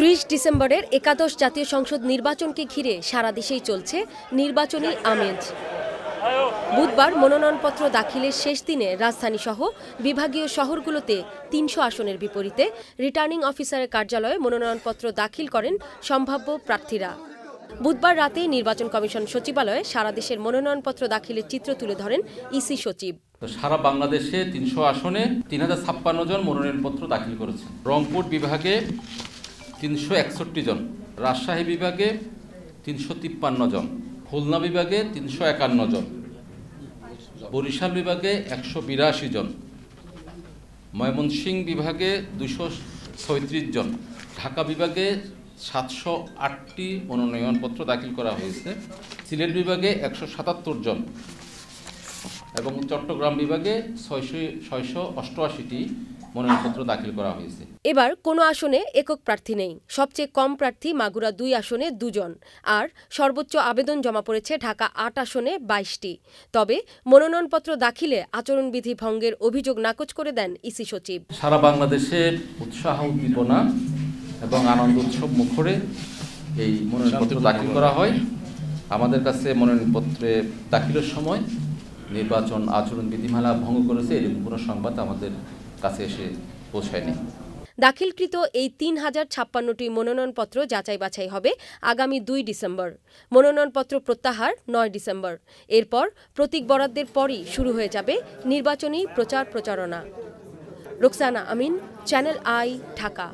ত্রিশ ডিসেম্বরের একাদশ জাতীয় সংসদ নির্বাচনকে ঘিরে সারা দেশেই চলছে নির্বাচনী আমেজ। বুধবার মনোনয়নপত্র দাখিলের শেষ দিনে রাজধানী সহ বিভাগীয় শহরগুলোতে তিনশো আসনের বিপরীতে রিটার্নিং অফিসারের কার্যালয়ে মনোনয়নপত্র দাখিল করেন সম্ভাব্য প্রার্থীরা। বুধবার রাতে নির্বাচন কমিশন সচিবালয়ে সারা দেশের মনোনয়নপত্র দাখিলের চিত্র তুলে ধরেন ইসি সচিব। সারা বাংলাদেশে তিনশো আসনে তিন হাজার ছাপ্পান্ন জন মনোনয়নপত্র দাখিল করেছেন। রংপুর বিভাগে তিনশো একষট্টি জন। রাজশাহী বিভাগে তিনশো তিপ্পান্ন জন। খুলনা বিভাগে তিনশো একান্ন জন। বরিশাল বিভাগে একশো বিরাশি জন। ময়মনসিংহ বিভাগে দুশো ছয়ত্রিশ জন। ঢাকা বিভাগে সাতশো আটটি মনোনয়নপত্র দাখিল করা হয়েছে। সিলেট বিভাগে একশো সাতাত্তর জন এবং চট্টগ্রাম বিভাগে ছয়শো ছয়শো অষ্টআশিটি। মনোনয়নপত্র দাখিল করা হয়েছে। এবার কোনো আসনে একক প্রার্থী নেই। সবচেয়ে কম প্রার্থী মাগুরা দুই আসনে দুজন। আর সর্বোচ্চ আবেদন জমা পড়েছে ঢাকা আট আসনে বাইশটি। তবে মনোনয়নপত্র দাখিলে আচরণবিধি ভঙ্গের অভিযোগ নাকচ করে দেন ইসি সচিব। সারা বাংলাদেশের উৎসাহ উদ্দীপনা এবং আনন্দ উৎসব মুখরে এই মনোনয়নপত্র দাখিল করা হয়। আমাদের কাছে মনোনয়নপত্রে দাখিলের সময় নির্বাচন আচরণ বিধিমালা ভঙ্গ করেছে এরকম কোনো সংবাদ আমাদের কাছে এসে পৌঁছায়নি। দাখিলকৃত এই তিন হাজার ছাপ্পান্নটি মনোনয়নপত্র যাচাই বাছাই হবে আগামী দুই ডিসেম্বর। মনোনয়নপত্র প্রত্যাহার নয় ডিসেম্বর। এরপর প্রতীক বরাদ্দের পরই শুরু হয়ে যাবে নির্বাচনী প্রচার প্রচারণা। Roksana Amin, channel I, Dhaka.